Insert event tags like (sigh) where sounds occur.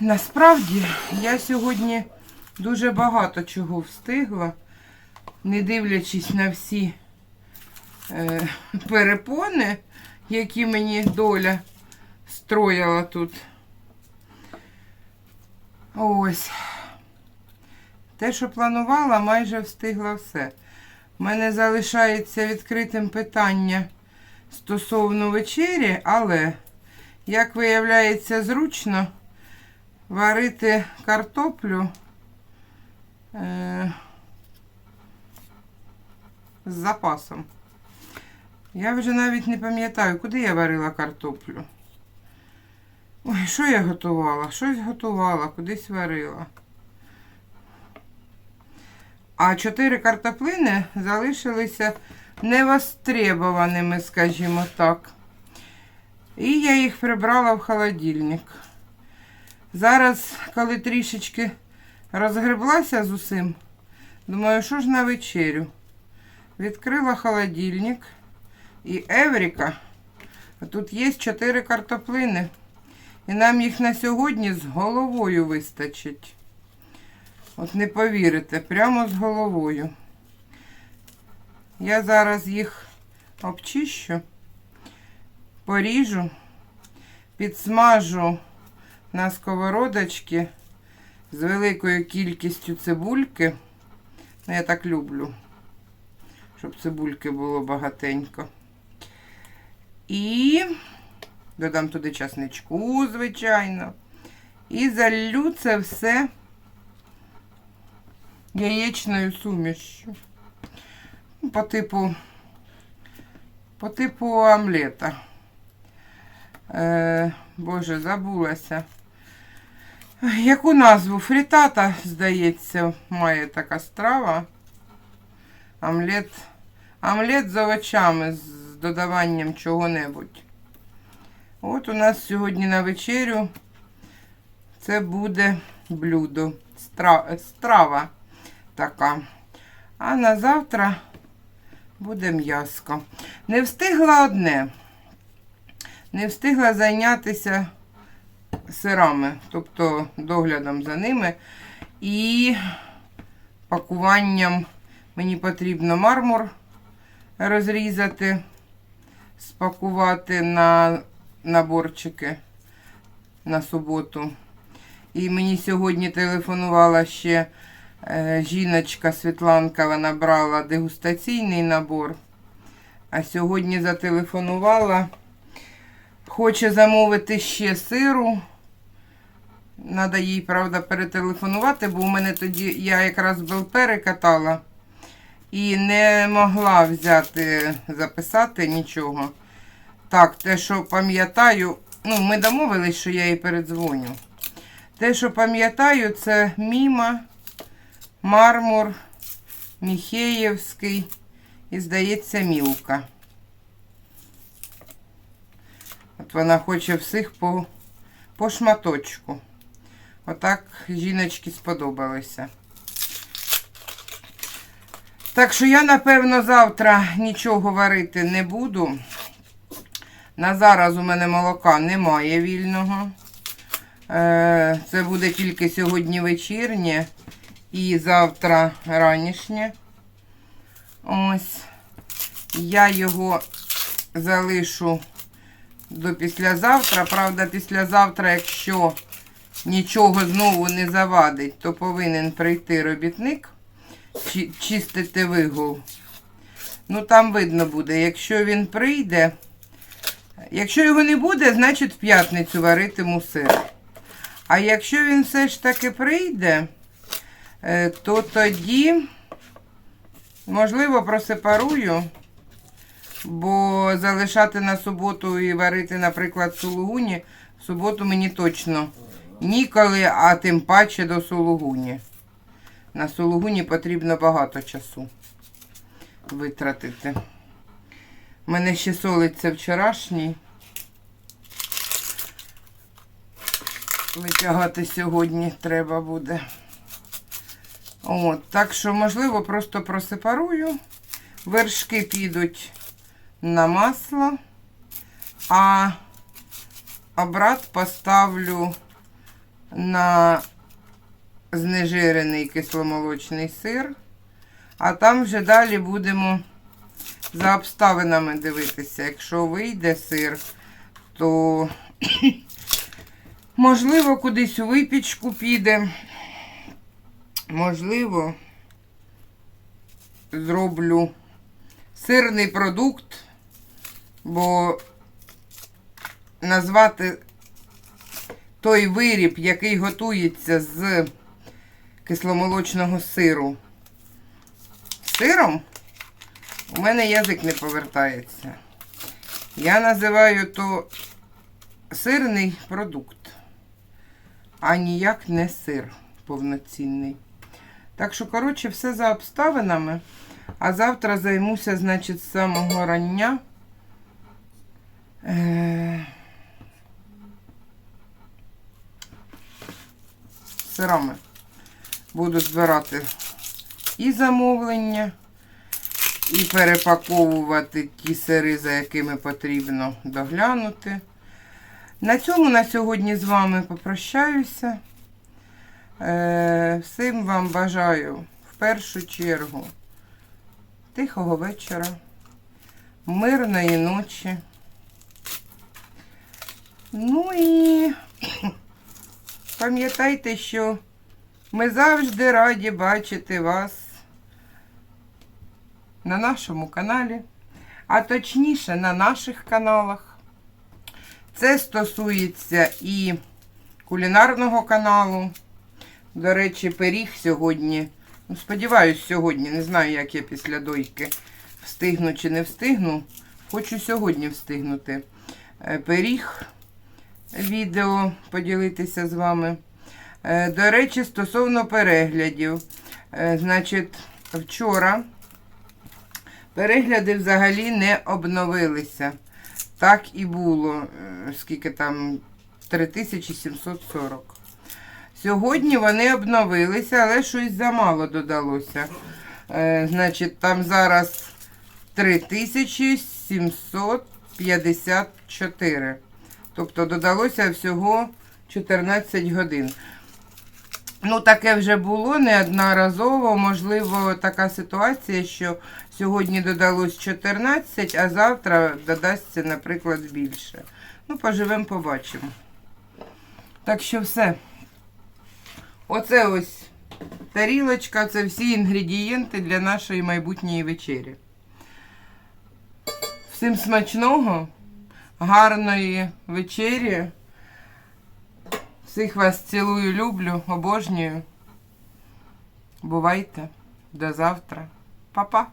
Насправді я сьогодні дуже багато чого встигла, не дивлячись на всі е, перепони, які мені доля строїла тут. Ось. Те, що планувала, майже встигла все. У мене залишається відкритим питання стосовно вечері, але, як виявляється, зручно варити картоплю е, з запасом. Я вже навіть не пам'ятаю, куди я варила картоплю. Ой, що я готувала? Щось готувала, кудись варила. А чотири картоплини залишилися невостребованими, скажімо так. І я їх прибрала в холодильник. Зараз, коли трішечки розгреблася з усім, думаю, що ж на вечерю? Відкрила холодильник і Евріка. А Тут є чотири картоплини. І нам їх на сьогодні з головою вистачить. От не повірите, прямо з головою. Я зараз їх обчищу, поріжу, підсмажу на сковородочці з великою кількістю цибульки. Ну, я так люблю, щоб цибульки було багатенько. І додам туди часничку, звичайно. І залью це все яєчною сумішю. Ну, По типу, по типу омлета. Е, Боже, забулася. Яку назву? Фрітата, здається, має така страва. Омлет. Омлет з овочами, з додаванням чого-небудь. От у нас сьогодні на вечерю це буде блюдо. Стра- Страва така. А на завтра буде м'яско. Не встигла одне. Не встигла зайнятися сирами, тобто доглядом за ними. І пакуванням мені потрібно мармур розрізати, спакувати на наборчики на суботу. І мені сьогодні телефонувала ще е, жіночка Світланка, вона брала дегустаційний набор. А сьогодні зателефонувала. Хоче замовити ще сиру. Надо їй, правда, перетелефонувати, бо у мене тоді я якраз был перекатала і не могла взяти, записати нічого. Так, те, що пам'ятаю, ну, ми домовились, що я їй передзвоню. Те, що пам'ятаю, це Міма, Мармур, Міхеєвський і, здається, Мілка. От вона хоче всіх по, по шматочку. Отак жіночки сподобалися. Так що я, напевно, завтра нічого варити не буду. На зараз у мене молока немає вільного. Е, Це буде тільки сьогодні вечірнє і завтра ранішнє. Ось. Я його залишу до післязавтра. Правда, післязавтра, якщо нічого знову не завадить, то повинен прийти робітник, чистити вигул. Ну, там видно буде, якщо він прийде. Якщо його не буде, значить в п'ятницю варитиму сир. А якщо він все ж таки прийде, е, то тоді, можливо, просепарую, бо залишати на суботу і варити, наприклад, сулугуні, в суботу мені точно ніколи, а тим паче до сулугуні. На сулугуні потрібно багато часу витратити. У мене ще солиться вчорашній. витягати сьогодні треба буде. От, так що, можливо, просто просепарую. Вершки підуть на масло, а обрат поставлю на знежирений кисломолочний сир. А там вже далі будемо за обставинами дивитися. Якщо вийде сир, то (clears throat) можливо кудись у випічку піде. Можливо, зроблю сирний продукт, бо назвати той виріб, який готується з кисломолочного сиру сиром, у мене язик не повертається. Я називаю то сирний продукт, а ніяк не сир повноцінний. Так що, коротше, все за обставинами. А завтра займуся, значить, з самого рання. Е- сирами. Буду збирати і замовлення, і перепаковувати ті сири, за якими потрібно доглянути. На цьому на сьогодні з вами попрощаюся. Е, Всім вам бажаю в першу чергу тихого вечора, мирної ночі. Ну і пам'ятайте, що ми завжди раді бачити вас на нашому каналі, а точніше на наших каналах. Це стосується і кулінарного каналу. До речі, пиріг сьогодні. Ну, сподіваюсь, сьогодні. Не знаю, як я після дойки встигну чи не встигну. Хочу сьогодні встигнути. Е, Пиріг відео поділитися з вами. Е, До речі, стосовно переглядів. Е, Значить, вчора перегляди взагалі не обновилися. Так і було. Е, Скільки там? 3740. Сьогодні вони обновилися, але щось замало додалося. Е, Значить, там зараз 3754. Тобто додалося всього 14 годин. Ну, таке вже було неодноразово. Можливо, така ситуація, що сьогодні додалось 14, а завтра додасться, наприклад, більше. Ну, поживемо, побачимо. Так що все. Оце ось тарілочка, це всі інгредієнти для нашої майбутньої вечері. Всім смачного, гарної вечері. Всіх вас цілую, люблю, обожнюю. Бувайте. До завтра. Па-па.